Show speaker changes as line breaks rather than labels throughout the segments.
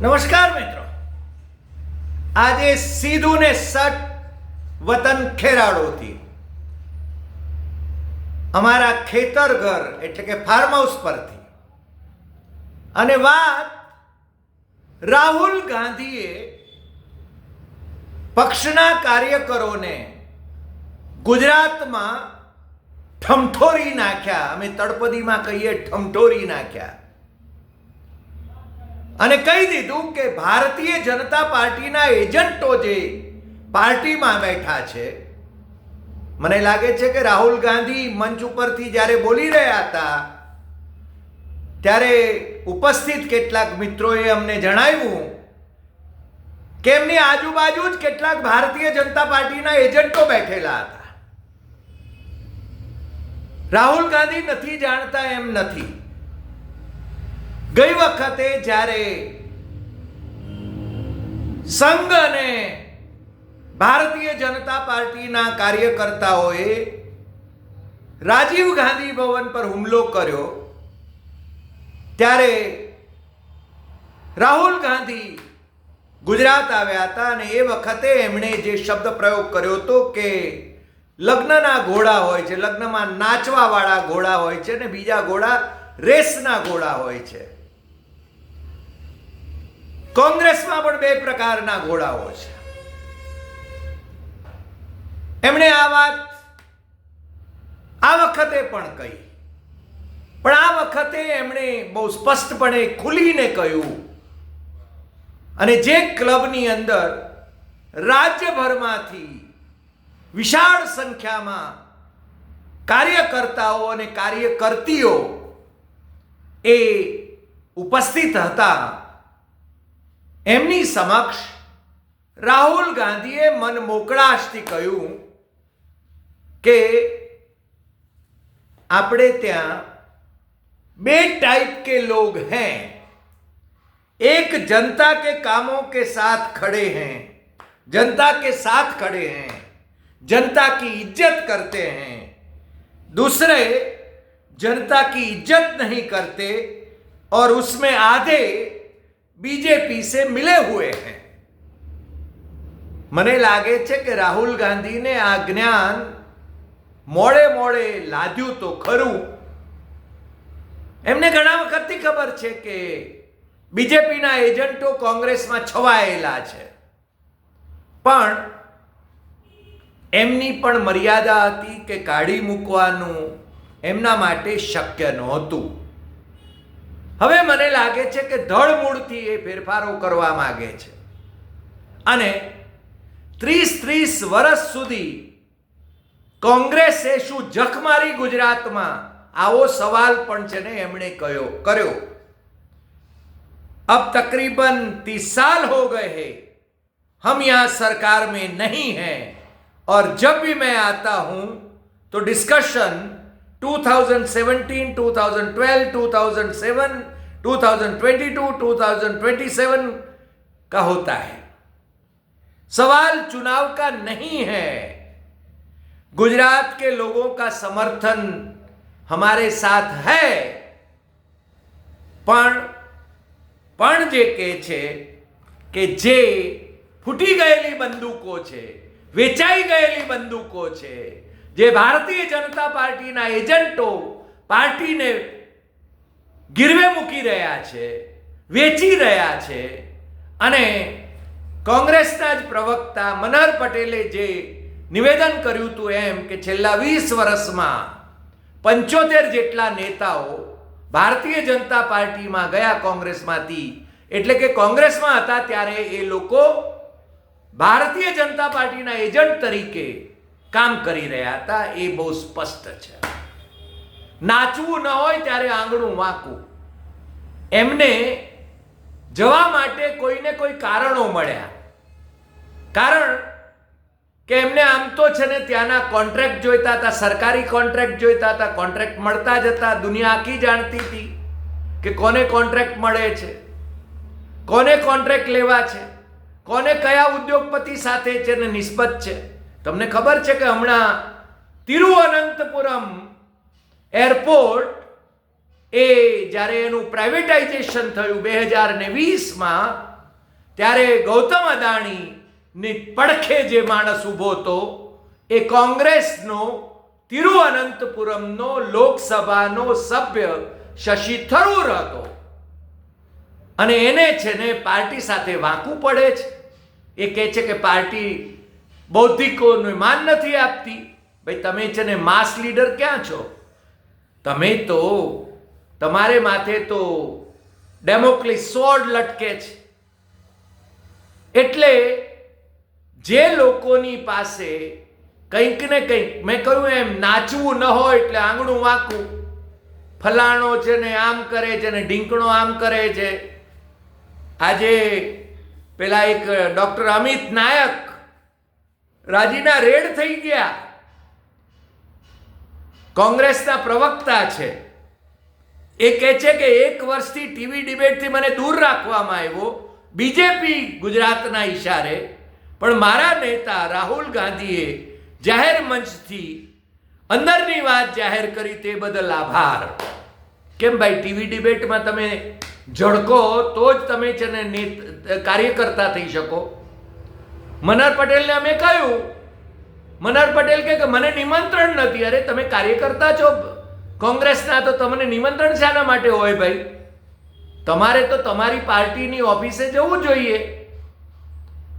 નમસ્કાર મિત્રો. આજે સીધું ને સટ વતન ખેરાળોથી અમારા ખેતર ઘર એટલે કે ફાર્મ હાઉસ પરથી. અને વાત રાહુલ ગાંધીએ પક્ષના કાર્યકરોને ગુજરાતમાં ઠમઠોરી નાખ્યા. અમે તળપદીમાં કહીએ ઠમઠોરી નાખ્યા. અને કહી દીધું કે ભારતીય જનતા પાર્ટીના એજન્ટો જે પાર્ટીમાં બેઠા છે, મને લાગે છે કે રાહુલ ગાંધી મંચ ઉપરથી જ્યારે બોલી રહ્યા હતા, ત્યારે ઉપસ્થિત કેટલાક મિત્રોએ અમને જણાવ્યું કે એમની આજુબાજુ જ કેટલાક ભારતીય જનતા પાર્ટીના એજન્ટો બેઠેલા હતા. રાહુલ ગાંધી નથી જાણતા એમ નથી. ગઈ વખતે જ્યારે સંઘ અને ભારતીય જનતા પાર્ટીના કાર્યકર્તાઓએ રાજીવ ગાંધી ભવન પર હુમલો કર્યો, ત્યારે રાહુલ ગાંધી ગુજરાત આવ્યા હતા અને એ વખતે એમણે જે શબ્દ પ્રયોગ કર્યો હતો કે લગ્નના ઘોડા હોય છે, લગ્નમાં નાચવાવાળા ઘોડા હોય છે ને બીજા ઘોડા રેસના ઘોડા હોય છે. કોંગ્રેસમાં પણ બે પ્રકારના ઘોડાઓ છે. એમણે આ વાત આ વખતે પણ કહી. પણ આ વખતે એમણે બહુ સ્પષ્ટપણે ખુલીને કહ્યું અને જે ક્લબની અંદર રાજ્યભરમાંથી વિશાળ સંખ્યામાં કાર્યકર્તાઓ અને કાર્યકર્તીઓ એ ઉપસ્થિત હતા એમની સમક્ષ રાહુલ ગાંધીએ મન મોકળાશથી કહ્યું કે આપણે ત્યાં બે टाइप के लोग हैं एक जनता के कामों के साथ खड़े हैं जनता के साथ खड़े हैं जनता की इज्जत करते हैं दूसरे जनता की इज्जत नहीं करते और उसमें आधे बीजेपी से मिले हुए हैं મને લાગે છે કે રાહુલ ગાંધીને આ જ્ઞાન મોડે મોડે લાદ્યું તો ખરું એમને ઘણા વખતથી ખબર છે કે બીજેપીના એજન્ટો કોંગ્રેસમાં છવાયેલા છે પણ એમની પણ મર્યાદા હતી કે કાઢી મૂકવાનું એમના માટે શક્ય નહોતું હવે મને લાગે છે કે ધડમૂળથી એ ફેરફારો કરવા માંગે છે અને ત્રીસ ત્રીસ વર્ષ સુધી કોંગ્રેસે શું જખ મારી ગુજરાતમાં આવો સવાલ પણ છે ને એમણે કયો કર્યો अब तकरीबन तीस साल हो गए हैं हम यहाँ सरकार में नहीं हैं और जब भी मैं आता हूं तो डिस्कशन 2017, 2012, 2007, 2022, 2027 का होता है सवाल चुनाव का नहीं है गुजरात के लोगों का समर्थन हमारे साथ है પણ પણ જે કહે છે કે જે ફૂટી ગયેલી બંદૂકો છે વેચાઈ ગયેલી બંદૂકો છે જે ભારતીય જનતા પાર્ટીના એજન્ટો પાર્ટીને ગીરવે મૂકી રહ્યા છે, વેચી રહ્યા છે અને કોંગ્રેસના જ પ્રવક્તા મનહર પટેલે જે નિવેદન કર્યું હતું એમ કે છેલ્લા વીસ વર્ષમાં પંચોતેર જેટલા નેતાઓ ભારતીય જનતા પાર્ટીમાં ગયા કોંગ્રેસમાંથી, એટલે કે કોંગ્રેસમાં હતા ત્યારે એ લોકો ભારતીય જનતા પાર્ટીના એજન્ટ તરીકે કામ કરી રહ્યા હતા, એ બહુ સ્પષ્ટ છે. નાચવું ન હોય ત્યારે આંગણું વાંકવું. એમને જવા માટે કોઈને કોઈ કારણો મળ્યા. કારણ કે એમને આમ તો છે ને ત્યાંના કોન્ટ્રાક્ટ જોઈતા હતા, સરકારી કોન્ટ્રાક્ટ જોઈતા હતા, કોન્ટ્રાક્ટ મળતા જ હતા, દુનિયા આખી જાણતી હતી કે કોને કોન્ટ્રાક્ટ મળે છે, કોને કોન્ટ્રાક્ટ લેવા છે, કોને કયા ઉદ્યોગપતિ સાથે છે ને નિસ્બત છે. તમને ખબર છે કે હમણાં તિરુઅનંતપુરમ એરપોર્ટ એ જ્યારે એનું પ્રાઇવેટાઇઝેશન થયું બે હજાર ને વીસમાં, ત્યારે ગૌતમ અદાણીની પડખે જે માણસ ઊભો હતો, એ કોંગ્રેસનો તિરુઅનંતપુરમનો લોકસભાનો સભ્ય શશી થરૂર હતો. અને એને છે ને પાર્ટી સાથે વાંકું પડે છે. એ કહે છે કે પાર્ટી બૌદ્ધિકોને માન નથી આપતી. ભાઈ, તમે છે ને માસ લીડર ક્યાં છો? તમે તો તમારે માથે તો ડેમોક્રેસી સોડ લટકે છે. એટલે જે લોકોની પાસે કંઈક ને કંઈક, મેં કહ્યું એમ, નાચવું ન હોય એટલે આંગણું વાંકું. ફલાણો છે ને આમ કરે છે ને ઢીંકણો આમ કરે છે. આજે પેલા એક ડોક્ટર અમિત નાયક રાજીના રેડ થઈ ગયા. કોંગ્રેસના પ્રવક્તા છે. એ કહે છે કે એક વર્ષથી ટીવી ડિબેટથી મને દૂર રાખવામાં આવ્યો. બીજેપી ગુજરાતના ઈશારે. પણ મારા નેતા રાહુલ ગાંધીએ જાહેર મંચથી અંદરની વાત જાહેર કરી તે બદલ આભાર. કેમ ભાઈ, ટીવી ડિબેટમાં તમે ઝળકો તો જ તમે છે ને કાર્યકર્તા થઈ શકો. મનહર પટેલને અમે કહ્યું મનહર પટેલ કે મને નિમંત્રણ નથી. અરે, તમે કાર્યકર્તા છો. કોંગ્રેસના તો તમને નિમંત્રણ શાના માટે હોય ભાઈ. તમારે તો તમારી પાર્ટીની ઓફિસે જવું જોઈએ.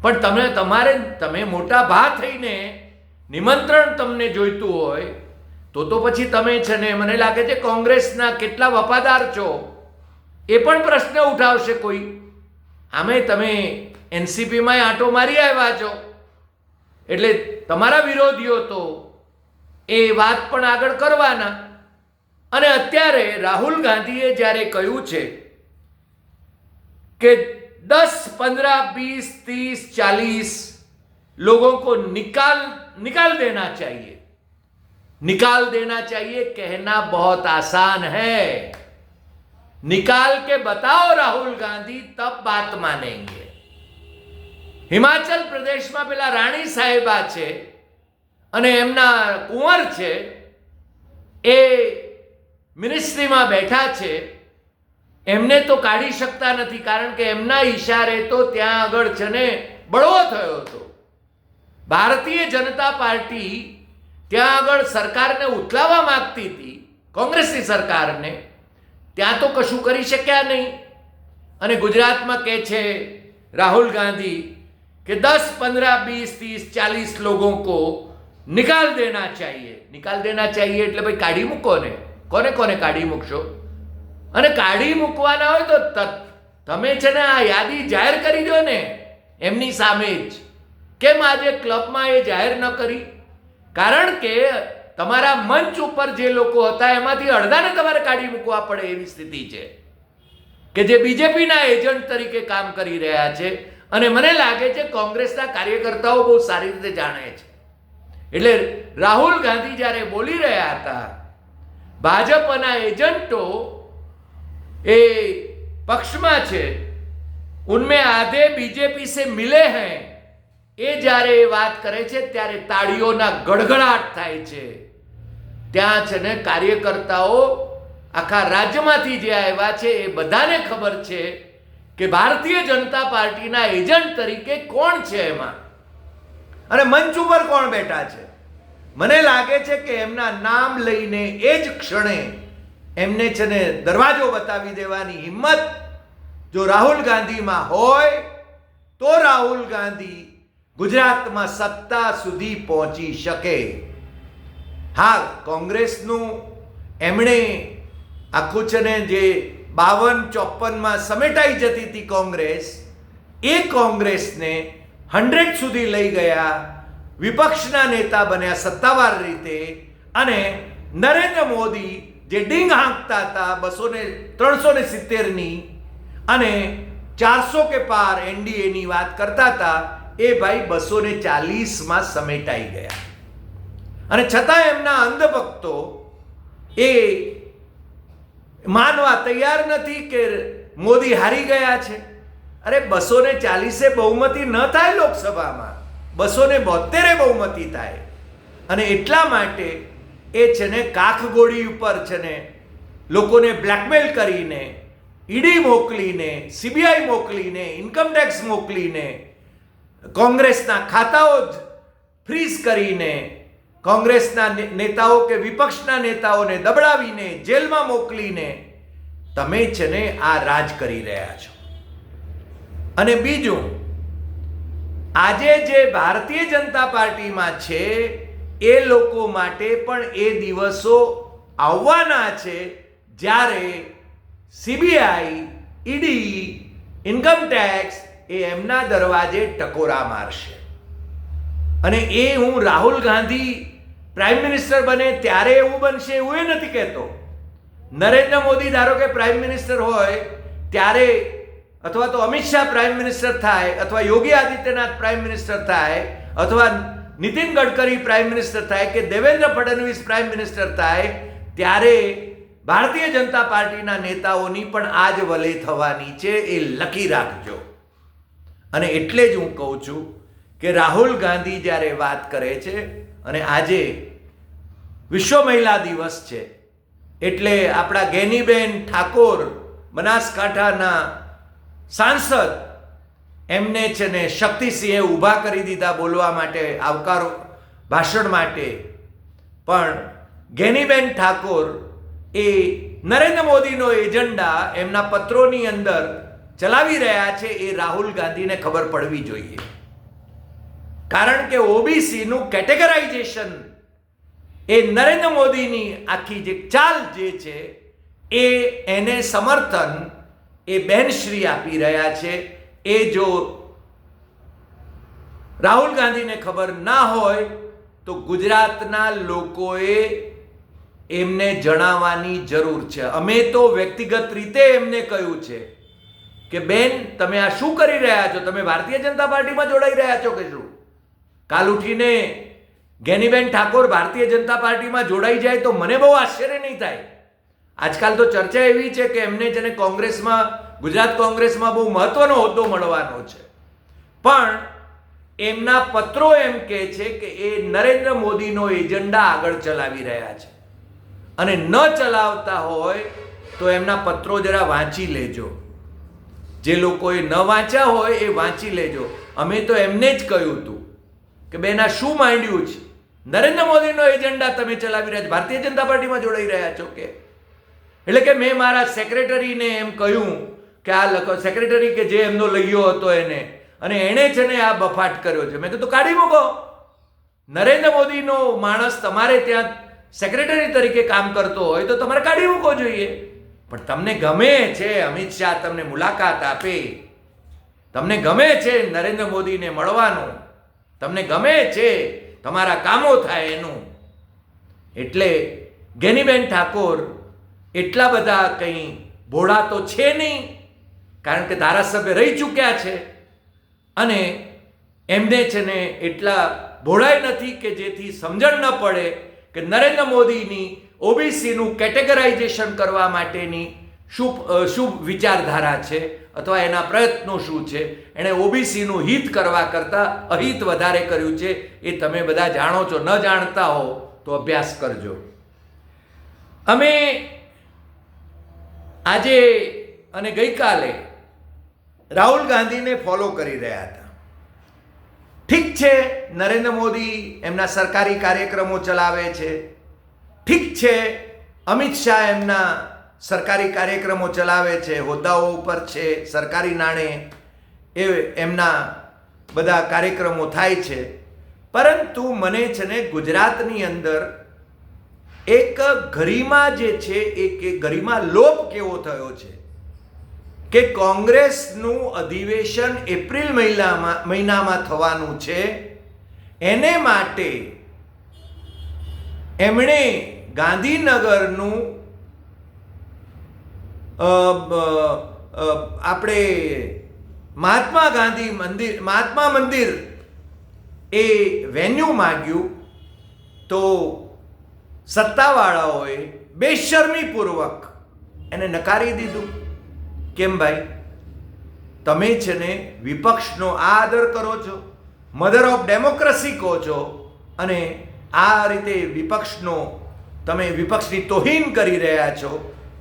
પણ તમે, તમારે, તમે મોટા ભા થઈને નિમંત્રણ તમને જોઈતું હોય, તો તો પછી તમે છે ને મને લાગે છે કોંગ્રેસના કેટલા વફાદાર છો. એ પણ પ્રશ્ન ઉઠાવશે કોઈ. આમે તમે એનસીપીમાં આંટો મારી આવ્યા છો એટલે તમારા વિરોધીઓ તો એ વાત પણ આગળ કરવાના અને અત્યારે રાહુલ ગાંધીએ જ્યારે કહ્યું છે कि दस पंद्रह बीस तीस चालीस लोगों को निकाल निकाल देना चाहिए निकाल देना चाहिए कहना बहुत आसान है निकाल के बताओ राहुल गांधी तब बात मानेंगे હિમાચલ પ્રદેશમાં પેલા રાણી સાહેબા છે અને એમના કુંવર છે, એ મિનિસ્ટ્રીમાં બેઠા છે. એમને તો કાઢી શકતા નથી કારણ કે એમના ઈશારે તો ત્યાં આગળ છે બળવો થયો હતો. ભારતીય જનતા પાર્ટી ત્યાં આગળ સરકારને ઉથલાવવા માગતી હતી, કોંગ્રેસની સરકારને. ત્યાં તો કશું કરી શક્યા નહીં. અને ગુજરાતમાં કહે છે રાહુલ ગાંધી कि 10, 15, 20, 30, 40 लोगों को નિકાલ દેના ચાહીએ. નિકાલ દેના ચાહીએ એટલે ભાઈ કાઢી મૂકો ને. કોને કોને કાઢી મૂકશો? અને કાઢી મૂકવાના હોય તો તમે છે ને આ યાદી જાહેર કરી દો ને એમની સામે જ. કેમ આજે ક્લબમાં એ જાહેર ન કરી? કારણ કે તમારા મંચ ઉપર જે લોકો હતા એમાંથી અડધાને તમારે કાઢી મૂકવા પડે એવી સ્થિતિ છે. કે જે બીજેપીના એજન્ટ તરીકે કામ કરી રહ્યા છે અને મને લાગે છે કોંગ્રેસના કાર્યકર્તાઓ બહુ સારી રીતે જાણે છે. એટલે રાહુલ ગાંધી જ્યારે બોલી રહ્યા હતા, ભાજપના એજન્ટો એ પક્ષમાં છે, ઉનમે આધે બીજેપી સે મિલે હૈ, એ જ્યારે એ વાત કરે છે ત્યારે તાળીઓના ગડગડાટ થાય છે. ત્યાં છે ને કાર્યકર્તાઓ આખા રાજ્યમાંથી જે આવ્યા છે એ બધાને ખબર છે કે ભારતીય જનતા પાર્ટીના એજન્ટ તરીકે કોણ છે એમાં? અને મંચ ઉપર કોણ બેઠા છે? મને લાગે છે કે એમના નામ લઈને એ જ ક્ષણે એમને છે ને દરવાજો બતાવી દેવાની હિંમત જો રાહુલ ગાંધીમાં હોય, તો રાહુલ ગાંધી ગુજરાતમાં સત્તા સુધી પહોંચી શકે. હા કોંગ્રેસનું એમણે આખું છે ને જે બાવન ચોપનમાં સમેટાઈ જતી હતી કોંગ્રેસ. એ કોંગ્રેસને હંડ્રેડ સુધી લઈ ગયા. વિપક્ષના નેતા બન્યા સત્તાવાર રીતે અને નરેન્દ્ર મોદી જે ડીંગ હાંકતા હતા બસો ને ત્રણસો ને સિત્તેરની અને ચારસો કે પાર એનડીએની વાત કરતા હતા, એ ભાઈ બસો ને ચાલીસમાં સમેટાઈ ગયા. અને છતાં એમના અંધભક્તો એ માનવા તૈયાર નથી કે મોદી હારી ગયા છે. અરે બસો ને ચાલીસે બહુમતી ન થાય લોકસભામાં. બસો ને બોતેરે બહુમતી થાય. અને એટલા માટે એ છે ને કાખગોળી ઉપર છે ને લોકોને બ્લેકમેલ કરીને, ઈડી મોકલીને સીબીઆઈ મોકલીને ઇન્કમટેક્સ મોકલીને, કોંગ્રેસના ખાતાઓ જ ફ્રીઝ કરીને કોંગ્રેસના નેતાઓ કે વિપક્ષના નેતાઓને દબડાવીને જેલમાં મોકલીને તમે છે ને આ રાજ કરી રહ્યા છો. અને બીજું, આજે જે ભારતીય જનતા પાર્ટીમાં છે, એ લોકો માટે પણ એ દિવસો આવવાના છે જ્યારે સીબીઆઈ, ઈડી ઇન્કમટેક્સ એ એમના દરવાજે ટકોરા મારશે. અને એ હું રાહુલ ગાંધી પ્રાઇમ મિનિસ્ટર બને ત્યારે એવું બનશે એવું એ નથી કહેતો. નરેન્દ્ર મોદી ધારો કે પ્રાઇમ મિનિસ્ટર હોય, ત્યારે અથવા તો અમિત શાહ પ્રાઇમ મિનિસ્ટર થાય, અથવા યોગી આદિત્યનાથ પ્રાઇમ મિનિસ્ટર થાય, અથવા નીતિન ગડકરી પ્રાઇમ મિનિસ્ટર થાય કે દેવેન્દ્ર ફડણવીસ પ્રાઇમ મિનિસ્ટર થાય, ત્યારે ભારતીય જનતા પાર્ટીના નેતાઓની પણ આજ વલે થવાની છે એ લખી રાખજો. અને એટલે જ હું કહું છું કે રાહુલ ગાંધી જ્યારે વાત કરે છે અને આજે વિશ્વ મહિલા દિવસ છે, એટલે આપણા ગેનીબેન ઠાકોર બનાસકાંઠાના સાંસદ, એમને છે ને શક્તિસિંહે ઊભા કરી દીધા બોલવા માટે, આવકારો ભાષણ માટે. પણ ગેનીબેન ઠાકોર એ નરેન્દ્ર મોદીનો એજન્ડા એમના પત્રોની અંદર ચલાવી રહ્યા છે એ રાહુલ ગાંધીને ખબર પડવી જોઈએ. કારણ કે ઓબીસીનું કેટેગરાઇઝેશન એ નરેન્દ્ર મોદીની આખી જે ચાલ જે છે, એ એને સમર્થન એ બેનશ્રી આપી રહ્યા છે. એ જો રાહુલ ગાંધીને ખબર ના હોય, તો ગુજરાતના લોકોએ એમને જણાવવાની જરૂર છે. અમે તો વ્યક્તિગત રીતે એમને કહ્યું છે કે, બેન, તમે આ શું કરી રહ્યા છો? તમે ભારતીય જનતા પાર્ટીમાં જોડાઈ રહ્યા છો કે શું? કાલ ઉઠીને ગેનીબેન ઠાકોર ભારતીય જનતા પાર્ટીમાં જોડાઈ જાય તો મને બહુ આશ્ચર્ય નહીં થાય. આજકાલ તો ચર્ચા એવી છે કે એમને જેને કોંગ્રેસમાં, ગુજરાત કોંગ્રેસમાં બહુ મહત્વનો હોદ્દો મળવાનો છે. પણ એમના પત્રો એમ કહે છે કે એ નરેન્દ્ર મોદીનો એજન્ડા આગળ ચલાવી રહ્યા છે. અને ન ચલાવતા હોય તો એમના પત્રો જરા વાંચી લેજો. જે લોકોએ ન વાંચ્યા હોય એ વાંચી લેજો. અમે તો એમને જ કહ્યું હતું. કે બેના શું માંડ્યું છે? નરેન્દ્ર મોદીનો એજન્ડા તમે ચલાવી રહ્યા છો. ભારતીય જનતા પાર્ટીમાં જોડાઈ રહ્યા છો કે? એટલે કે મેં મારા સેક્રેટરીને એમ કહ્યું કે આ લખો, સેક્રેટરી કે જે એમનો લઈયો હતો એને, અને એણે છે ને આ બફાટ કર્યો છે. મેં કીધું કાઢી મૂકો. નરેન્દ્ર મોદીનો માણસ તમારે ત્યાં સેક્રેટરી તરીકે કામ કરતો હોય તો તમારે કાઢી મૂકવો જોઈએ. પણ તમને ગમે છે, અમિત શાહ તમને મુલાકાત આપે. તમને ગમે છે નરેન્દ્ર મોદીને મળવાનું. તમને ગમે છે, તમારા કામો થાય એનું. એટલે ગેનીબેન ઠાકોર એટલા બધા કંઈ ભોળા તો છે નહીં, કારણ કે ધારાસભ્ય રહી ચૂક્યા છે. અને એમને છે ને એટલા ભોળાય નથી કે જેથી સમજણ ન પડે કે નરેન્દ્ર મોદીની ઓબીસીનું કેટેગરાઇઝેશન કરવા માટેની શું શું વિચારધારા છે. અથવા એના પ્રયત્નો શું છે? એણે ઓબીસીનું હિત કરવા કરતાં અહિત વધારે કર્યું છે. એ તમે બધા જાણો છો. ન જાણતા હો તો અભ્યાસ કરજો. અમે આજે અને ગઈકાલે રાહુલ ગાંધીને ફોલો કરી રહ્યા હતા. ઠીક છે, નરેન્દ્ર મોદી એમના સરકારી કાર્યક્રમો ચલાવે છે. ઠીક છે, અમિત શાહ એમના સરકારી કાર્યક્રમો ચલાવે છે, હોદ્દાઓ ઉપર છે, સરકારી નાણે એ એમના બધા કાર્યક્રમો થાય છે. પરંતુ મને છે ને ગુજરાતની અંદર એક ગરિમા જે છે એ ગરિમા લોપ કેવો થયો છે કે કોંગ્રેસનું અધિવેશન એપ્રિલ મહિનામાં મહિનામાં થવાનું છે. એને માટે એમણે ગાંધીનગરનું આપણે મહાત્મા ગાંધી મંદિર, મહાત્મા મંદિર એ વેન્યુ માગ્યું તો સત્તાવાળાઓએ બેશરમીપૂર્વક એને નકારી દીધું. કેમ ભાઈ? તમે છે ને વિપક્ષનો આ આદર કરો છો મધર ઓફ ડેમોક્રેસી કહો છો અને આ રીતે વિપક્ષનો, તમે વિપક્ષની તોહીન કરી રહ્યા છો.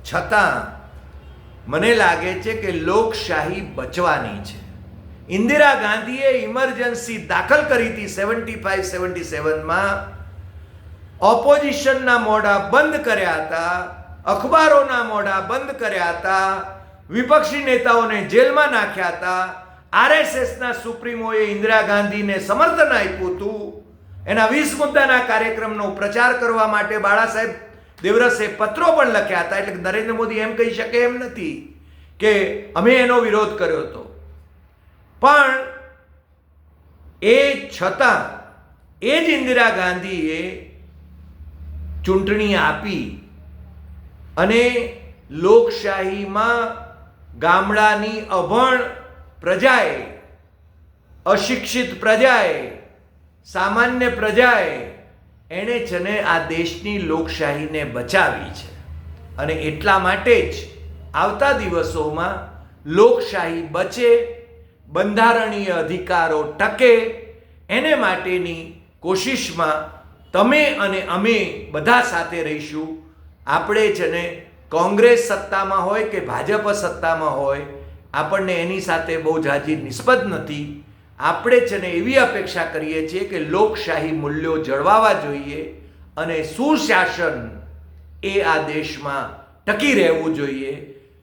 છતાં મને લાગે છે કે લોકશાહી બચવાની છે. ઇન્દિરા ગાંધીએ ઇમરજન્સી દાખલ કરી હતી સેવન્ટી ફાઈવ, સેવન્ટી સેવનમાં ઓપોઝિશનના મોઢા બંધ કર્યા હતા, અખબારોના મોઢા બંધ કર્યા હતા, વિપક્ષી નેતાઓને જેલમાં નાખ્યા હતા. આરએસએસના સુપ્રીમોએ ઇન્દિરા ગાંધીને સમર્થન આપ્યું હતું. એના વીસ મુદ્દાના કાર્યક્રમનો પ્રચાર કરવા માટે બાળા સાહેબ દેવરસે પત્રો પણ લખ્યા હતા. એટલે નરેન્દ્ર મોદી એમ કહી શકે એમ નથી કે અમે એનો વિરોધ કર્યો હતો. પણ એ છતાં એ જ ઇન્દિરા ગાંધીએ ચૂંટણી આપી અને લોકશાહીમાં ગામડાની અભણ પ્રજાએ, અશિક્ષિત પ્રજાએ, સામાન્ય પ્રજાએ એણે છે ને આ દેશની લોકશાહીને બચાવી છે. અને એટલા માટે જ આવતા દિવસોમાં લોકશાહી બચે, બંધારણીય અધિકારો ટકે, એને માટેની કોશિશમાં તમે અને અમે બધા સાથે રહીશું. આપણે છે ને કોંગ્રેસ સત્તામાં હોય કે ભાજપ સત્તામાં હોય, આપણને એની સાથે બહુ જાજી નિસ્બત નથી. આપણે છે ને એવી અપેક્ષા કરીએ છીએ કે લોકશાહી મૂલ્યો જળવાવા જોઈએ અને સુશાસન એ આ દેશમાં ટકી રહેવું જોઈએ,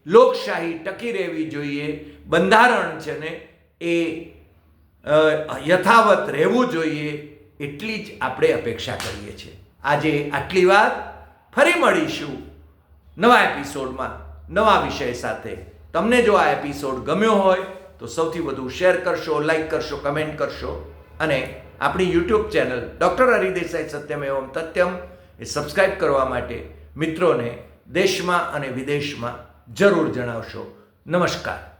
લોકશાહી ટકી રહેવી જોઈએ, બંધારણ છે ને એ યથાવત રહેવું જોઈએ એટલી જ આપણે અપેક્ષા કરીએ છીએ. આજે આટલી વાત, ફરી મળીશું નવા એપિસોડમાં નવા વિષય સાથે. તમને જો આ એપિસોડ ગમ્યો હોય તો સૌથી વધુ શેર કરશો લાઈક કરશો કમેન્ટ કરશો. અને આપણી યુટ્યુબ ચેનલ ડૉક્ટર હરિદેસાઈ સત્યમ એવમ તત્યમ એ સબસ્ક્રાઈબ કરવા માટે મિત્રોને દેશમાં અને વિદેશમાં જરૂર જણાવશો. નમસ્કાર.